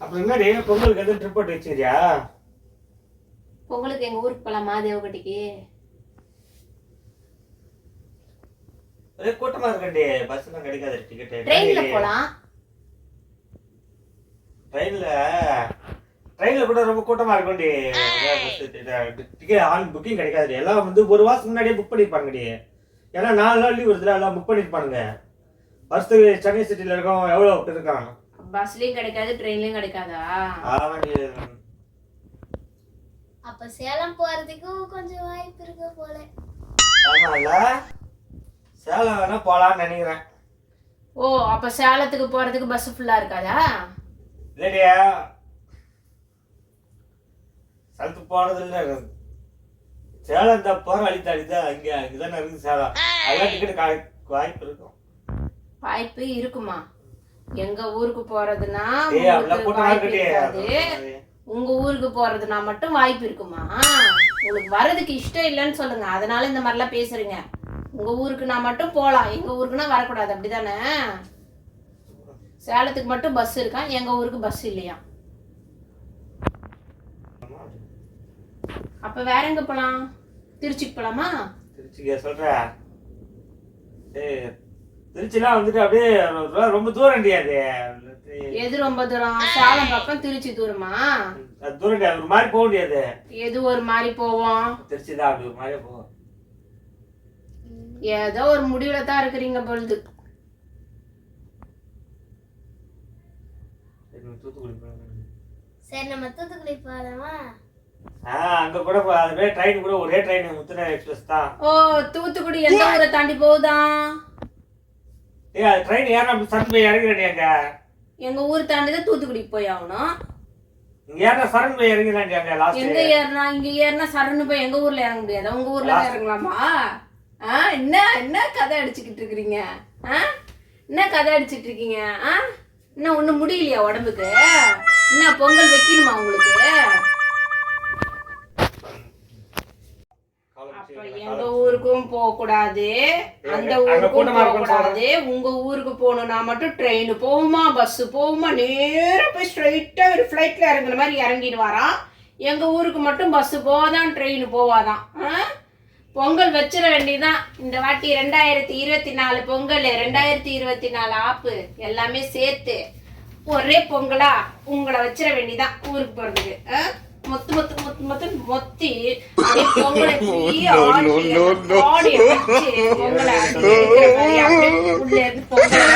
அப்புறம் என்னடி? பொங்கலுக்கு எதுவும் ட்ரிப் போட்டு வச்சுக்கிறியா பொங்கலுக்கு எங்க ஊருக்கு போலாமா தேவகட்டிக்கு ஒரே கூட்டமா இருக்கண்டி பஸ் எல்லாம் கிடைக்காது டிக்கெட் ட்ரெயின்ல போலாம். ட்ரெயின்ல ட்ரெயின்ல கூட ரொம்ப கூட்டமா இருக்கும்டி. டிக்கெட் ஆன் புக்கிங் கிடைக்காது எல்லாம் வந்து ஒரு மாசம் முன்னாடியே புக் பண்ணிருப்பாங்கடி. ஏன்னா நாலு நாள் லீவ் வருதுல எல்லாம் புக் பண்ணிருப்பானுங்க. வருஷத்துக்கு சென்னை சிட்டில இருக்கோம் எவ்வளவு பேர் இருக்கான் பஸ்லயும் கிடைக்காது ட்ரெயின்லயும் கிடைக்காதா? அப்ப சேலம் போறதுக்கும் கொஞ்சம் வாய்ப்பு இருக்கு போல. ஆமால சேலம் வேணா போலாம்னு நினைக்கிறேன். ஓ அப்ப சேலத்துக்கு போறதுக்கு பஸ் ஃபுல்லா இருக்காதா? இல்லடியா சேலத்துக்கு போனது இல்ல சேலம் இந்த போற வழி தாடிதான் அங்க அங்கதானே இருக்கு சேலம். அதெல்லாம் டிக்கெட் வாய்ப்பு இருக்கும். வாய்ப்பு இருக்குமா? எங்க ஊருக்கு போறதுன்னா உங்க ஊருக்கு போறதுனா மட்டும் வாய்ப்பு இருக்குமா? உங்களுக்கு வர்றதுக்கு இஷ்டம் இல்லைன்னு சொல்லுங்க. அதனால இந்த மாதிரிலாம் பேசுறீங்க. உங்க ஊருக்கு நான் மட்டும் போலாம். எங்க ஊருக்குன்னா வரக்கூடாது. அப்படிதானே? சேலத்துக்கு மட்டும் பஸ் இருக்கா? எங்க ஊருக்கு பஸ் இல்லையா? அப்ப வேற எங்க போலாம்? திருச்சிக்கு போலாமா? திருச்சிக்கு சொல்ற திருச்சிலாம் வந்துட்டு அப்படியே ரொம்ப- ரொம்ப தூரம் அது எது ரொம்ப தூரம்? சேலம் பக்கம் திருச்சி தூரமா? அது தூரம் ஒரு மாதிரி போக முடியாது. எது ஒரு மாதிரி போவோம்? திருச்சி தான் அப்படி ஒரு மாதிரியே போகும். ஏதோ ஒரு முடிவுல தான் இருக்கிறீங்க பொழுது. சரி, நம்ம தூத்துக்குடி போலாம். சரி நம்ம தூத்துக்குடி போலாமா? ஆ அங்க கூட போ- அதுவே ட்ரெயின் கூட ஒரே ட்ரெயின் முத்துன எக்ஸ்பிரஸ் தான். ஓ தூத்துக்குடி எந்த ஊரை தாண்டி போகுதா? அது ட்ரெயின் அப்படி சரண் போய் இறங்கிறேன் அங்க. எங்க ஊர் தாண்டி தான் தூத்துக்குடிக்கு போய் ஆகணும். ஏன்னா சரண் போய் இறங்கிறேன் அங்க எங்க லாஸ்ட் ஏறினா இங்க ஏறினா சரன்னு போய் எங்க ஊர்ல இறங்க முடியாதா. உங்க ஊர்ல தான் இறங்கலாமா? ஆ என்ன என்ன கதை அடிச்சுக்கிட்டு இருக்கிறீங்க? ஆ என்ன கதை அடிச்சிட்டு இருக்கீங்க? ஆ இன்னும் ஒண்ணும் முடியலையா உடம்புக்கு? என்ன பொங்கல் வைக்கணுமா உங்களுக்கு? எங்க ஊருக்கும் போக கூடாது அந்த ஊருக்கும் போக கூடாது உங்க ஊருக்கு போகணும்னா மட்டும் ட்ரெயின் போகுமா பஸ் போகுமா நேரா போய் ஸ்ட்ரைட்டா ஒரு ஃப்ளைட்ல இறங்குற மாதிரி இறங்கிடுவாராம். எங்க ஊருக்கு மட்டும் பஸ் போவாதான் ட்ரெயின் போவாதான்? பொங்கல் வச்சிட வேண்டியதான் இந்த வாட்டி ரெண்டாயிரத்தி இருபத்தி நாலு பொங்கல் ரெண்டாயிரத்தி இருபத்தி நாலு ஆப்பு எல்லாமே சேர்த்து ஒரே பொங்கலா உங்களை வச்சிட வேண்டியதான் ஊருக்கு போறதுக்கு? மொத்து மொத்து மொத்து மொத்து மொத்தி அப்படியே பொங்கலை தூக்கி ஆட்டி, ஆடி வச்சு பொங்கலை எடுக்கிற மாதிரி அப்படியே உள்ள இருந்து பொங்கலை